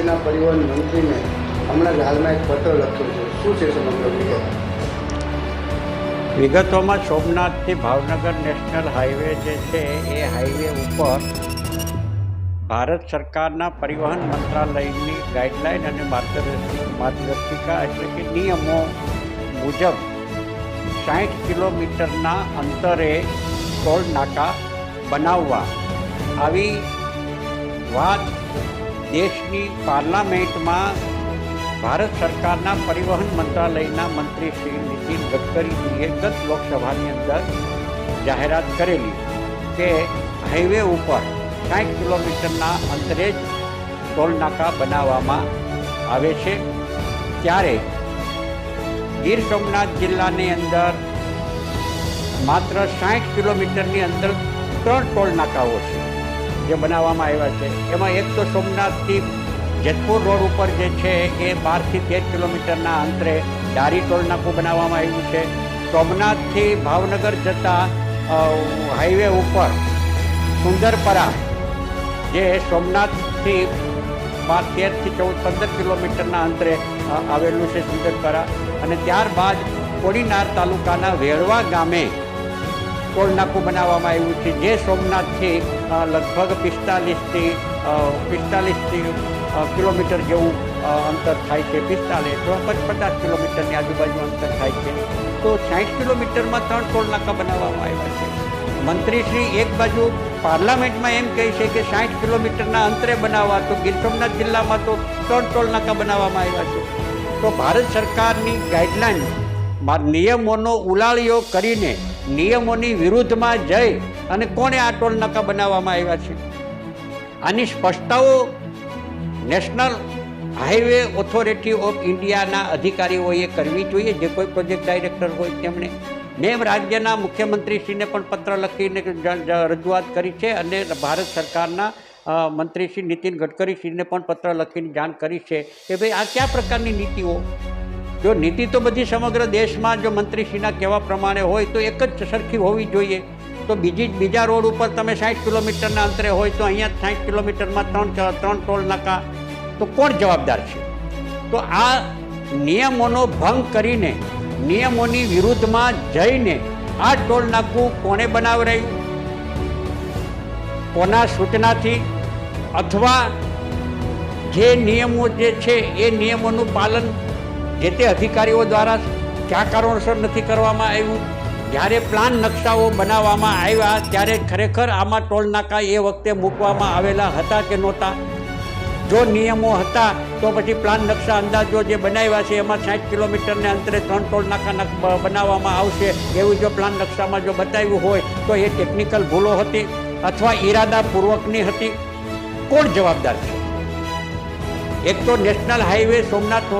રાજ્યના પરિવહન મંત્રીને હમણાં જ હાલમાં એક પત્ર લખ્યો છે. શું છે સમગ્ર વિગત. વિગતોમાં સોમનાથથી ભાવનગર નેશનલ હાઈવે જે છે એ હાઈવે ઉપર ભારત સરકારના પરિવહન મંત્રાલયની ગાઈડલાઈન અને માર્ગદર્શિક માર્ગદર્શિકા એટલે કે નિયમો મુજબ સાઠ કિલોમીટરના અંતરે ટોલ નાકા બનાવવા. આવી વાત દેશની પાર્લામેન્ટમાં ભારત સરકારના પરિવહન મંત્રાલયના મંત્રી શ્રી નીતિન ગડકરીજીએ ગત લોકસભાની અંદર જાહેરાત કરેલી કે હાઈવે ઉપર સાઠ કિલોમીટરના અંતરે જ ટોલનાકા બનાવવામાં આવે છે. ત્યારે ગીર સોમનાથ જિલ્લાની અંદર માત્ર સાઠ કિલોમીટરની અંદર ત્રણ ટોલનાકાઓ છે. જે બનાવવામાં આવ્યા છે. એમાં એક તો સોમનાથથી જેતપુર રોડ ઉપર જે છે એ બારથી તેર કિલોમીટરના અંતરે ડારી ટોલ બનાવવામાં આવ્યું છે. સોમનાથથી ભાવનગર જતા હાઈવે ઉપર સુંદરપરા જે સોમનાથથી બાર, તેરથી ચૌદ, પંદર કિલોમીટરના અંતરે આવેલું છે સુંદરપરા. અને ત્યારબાદ કોડીનાર તાલુકાના વેળવા ગામે ટોલ નાકું બનાવવામાં આવ્યું છે. જે સોમનાથથી છે લગભગ પિસ્તાલીસથી પિસ્તાલીસથી કિલોમીટર જેવું અંતર થાય છે. પિસ્તાલીસ પચાસ કિલોમીટરની આજુબાજુ અંતર થાય છે. તો સાઠ કિલોમીટરમાં ત્રણ ટોલનાકા બનાવવામાં આવ્યા છે. મંત્રીશ્રી એક બાજુ પાર્લામેન્ટમાં એમ કહે છે કે સાઠ કિલોમીટરના અંતરે બનાવવા તો ગીર સોમનાથ જિલ્લામાં તો ત્રણ ટોલનાકા બનાવવામાં આવ્યા છે. તો ભારત સરકારની ગાઈડલાઈન નિયમોનો ઉલાળીઓ કરીને નિયમોની વિરુદ્ધમાં જઈ અને કોણે આ ટોલ નાકા બનાવવામાં આવ્યા છે? આની સ્પષ્ટતાઓ નેશનલ હાઈવે ઓથોરિટી ઓફ ઇન્ડિયાના અધિકારીઓએ કરવી જોઈએ. જે કોઈ પ્રોજેક્ટ ડાયરેક્ટર હોય તેમણે મેં રાજ્યના મુખ્યમંત્રીશ્રીને પણ પત્ર લખીને રજૂઆત કરી છે અને ભારત સરકારના મંત્રી શ્રી નીતિન ગડકરીશ્રીને પણ પત્ર લખીને જાણ કરી છે કે ભાઈ આ કયા પ્રકારની નીતિઓ જો નીતિ તો બધી સમગ્ર દેશમાં જો મંત્રીશ્રીના કહેવા પ્રમાણે હોય તો એક જ સરખી હોવી જોઈએ. તો બીજી બીજા રોડ ઉપર તમે સાઠ કિલોમીટરના અંતરે હોય તો અહીંયા સાઠ કિલોમીટરમાં ત્રણ ત્રણ ટોલ નાકા. તો કોણ જવાબદાર છે? તો આ નિયમોનો ભંગ કરીને, નિયમોની વિરુદ્ધમાં જઈને આ ટોલ નાકું કોણે બનાવરાયું? કોના સૂચનાથી? અથવા જે નિયમો જે છે એ નિયમોનું પાલન જે તે અધિકારીઓ દ્વારા કયા કારણોસર નથી કરવામાં આવ્યું, જ્યારે પ્લાન નકશાઓ બનાવવામાં આવ્યા, ત્યારે ખરેખર આમાં ટોલ નાકા એ વખતે મૂકવામાં આવેલા હતા કે નહોતા? જો નિયમો હતા, તો પછી પ્લાન નકશા અંદાજો જે બનાવ્યા છે, એમાં સાઠ કિલોમીટરને અંતરે ત્રણ ટોલ નક- બનાવવામાં આવશે. એવું જો પ્લાન નકશામાં જો બતાવ્યું હોય, તો એ ટેકનિકલ ભૂલો હતી અથવા ઈરાદાપૂર્વકની હતી? કોણ જવાબદાર છે? એક તો નેશનલ હાઈવે સોમનાથ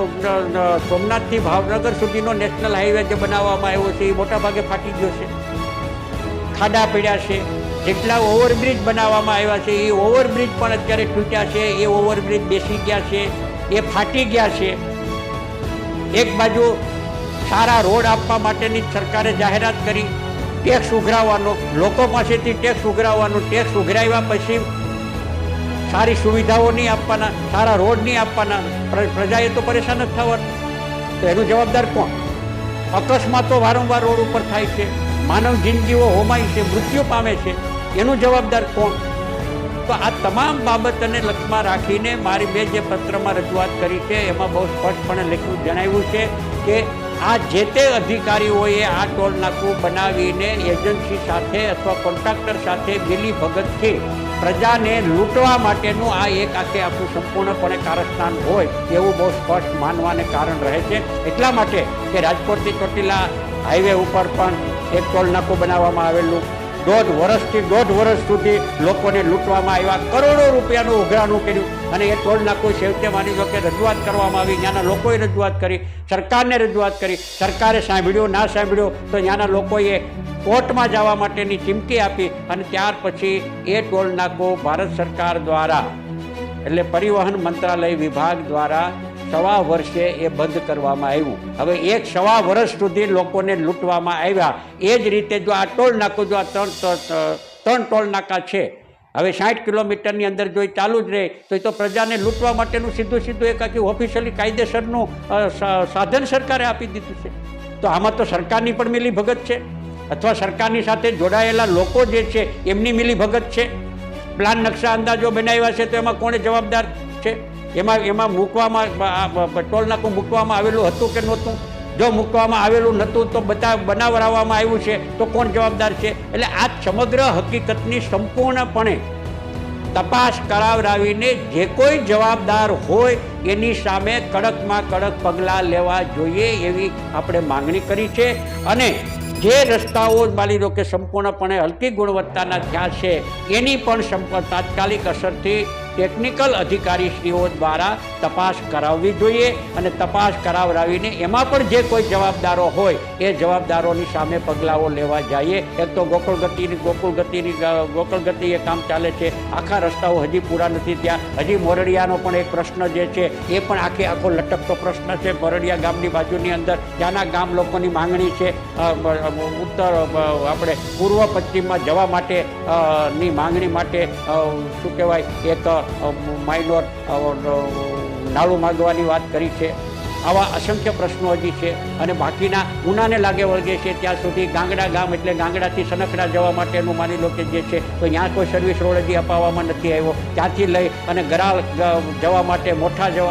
સોમનાથથી ભાવનગર સુધીનો નેશનલ હાઈવે જે બનાવવામાં આવ્યો છે, એ મોટાભાગે ફાટી ગયો છે. ખાડા પડ્યા છે. જેટલા ઓવરબ્રિજ બનાવવામાં આવ્યા છે, એ ઓવરબ્રિજ પણ અત્યારે તૂટ્યા છે, એ ઓવરબ્રિજ બેસી ગયા છે, એ ફાટી ગયા છે. એક બાજુ સારા રોડ આપવા માટેની સરકારે જાહેરાત કરી, ટેક્સ ઉઘરાવવાનો, લોકો પાસેથી ટેક્સ ઉઘરાવવાનો, ટેક્સ ઉઘરાવ્યા પછી સારી સુવિધાઓ નહીં આપવાના, સારા રોડ નહીં આપવાના, પ્ર- પ્રજાએ તો પરેશાન જ થવાનું. તો એનું જવાબદાર કોણ? અકસ્માતો વારંવાર રોડ ઉપર થાય છે, માનવ જિંદગીઓ હોમાય છે, મૃત્યુ પામે છે, એનું જવાબદાર કોણ? તો આ તમામ બાબતને લક્ષમાં રાખીને મારી મેં જે પત્રમાં રજૂઆત કરી છે, એમાં બહુ સ્પષ્ટપણે લખ્યું, જણાવ્યું છે કે આ જે તે અધિકારીઓએ આ ટોલ નાકું બનાવીને એજન્સી સાથે અથવા કોન્ટ્રાક્ટર સાથે મિલી ભગતથી પ્રજાને લૂંટવા માટેનું આ એક આખે આખું સંપૂર્ણપણે કારસ્થાન હોય એવું બહુ સ્પષ્ટ માનવાને કારણ રહે છે. એટલા માટે કે રાજકોટથી ચોટીલા હાઈવે ઉપર પણ એક ટોલ નાકું બનાવવામાં આવેલું. દોઢ વર્ષથી દોઢ વર્ષ સુધી લોકોને લૂંટવામાં આવ્યા. કરોડો રૂપિયાનું ઉઘરાણું કર્યું. અને એ ટોલ નાકું છેવટે માની લો કે રજૂઆત કરવામાં આવી. ત્યાંના લોકોએ રજૂઆત કરી. સરકારને રજૂઆત કરી. સરકારે સાંભળ્યું, ના સાંભળ્યું, તો ત્યાંના લોકોએ કોર્ટમાં જવા માટેની ચીમકી આપી અને ત્યાર પછી એ ટોલ નાકું ભારત સરકાર દ્વારા, એટલે પરિવહન મંત્રાલય વિભાગ દ્વારા સવા વર્ષે એ બંધ કરવામાં આવ્યું. હવે એક સવા વર્ષ સુધી લોકોને લૂંટવામાં આવ્યા. એ જ રીતે જો આ ટોલ નાકું, જો આ ત્રણ ત્રણ ટોલ નાકા છે, હવે સાઠ કિલોમીટરની અંદર જો એ ચાલુ જ રહે, તો એ તો પ્રજાને લૂંટવા માટેનું સીધું સીધું એક આખી ઓફિશિયલી કાયદેસરનું સાધન સરકારે આપી દીધું છે. તો આમાં તો સરકારની પણ મિલી ભગત છે. અથવા સરકારની સાથે જોડાયેલા લોકો જે છે, એમની મિલીભગત છે? પ્લાન નકશા અંદાજો બનાવ્યા છે તો એમાં કોણે જવાબદાર છે? એમાં એમાં મૂકવામાં, આ બ- બ- ટોલ નાકું મૂકવામાં આવેલું હતું કે નહોતું? જો મૂકવામાં આવેલું નહોતું તો બધા બનાવરાવવામાં આવ્યું છે તો કોણ જવાબદાર છે? એટલે આ સમગ્ર હકીકતની સંપૂર્ણપણે તપાસ કરાવડાવીને જે કોઈ જવાબદાર હોય એની સામે કડકમાં કડક પગલાં લેવા જોઈએ એવી આપણે માંગણી કરી છે. અને જે રસ્તાઓ માની લો કે સંપૂર્ણપણે હલકી ગુણવત્તાના થયા છે એની પણ તાત્કાલિક અસરથી ટેકનિકલ અધિકારીશ્રીઓ દ્વારા તપાસ કરાવવી જોઈએ અને તપાસ કરાવરાવીને એમાં પણ જે કોઈ જવાબદારો હોય એ જવાબદારોની સામે પગલાઓ લેવા જઈએ. એક તો ગોકુળ ગતિની ગોકુળ ગતિની ગોકુળ ગતિ એ કામ ચાલે છે. આખા રસ્તાઓ હજી પૂરા નથી ત્યાં હજી મોરડિયાનો પણ એક પ્રશ્ન જે છે એ પણ આખે આખો લટકતો પ્રશ્ન છે. મોરડિયા ગામની બાજુની અંદર ત્યાંના ગામ લોકોની માંગણી છે. ઉત્તર આપણે પૂર્વ પશ્ચિમમાં જવા માટે ની માંગણી માટે શું કહેવાય, એક માઇનોર નાળું માગવાની વાત કરી છે. આવા અસંખ્ય પ્રશ્નો હજી છે અને બાકીના ઉનાને લાગે વળગે છે ત્યાં સુધી ગાંગડા ગામ એટલે ગાંગડાથી સનકડા જવા માટેનું માની લો કે જે છે, તો ત્યાં કોઈ સર્વિસ રોડ હજી અપાવવામાં નથી આવ્યો. ત્યાંથી લઈ અને ગરાળ જવા માટે મોઠા જવા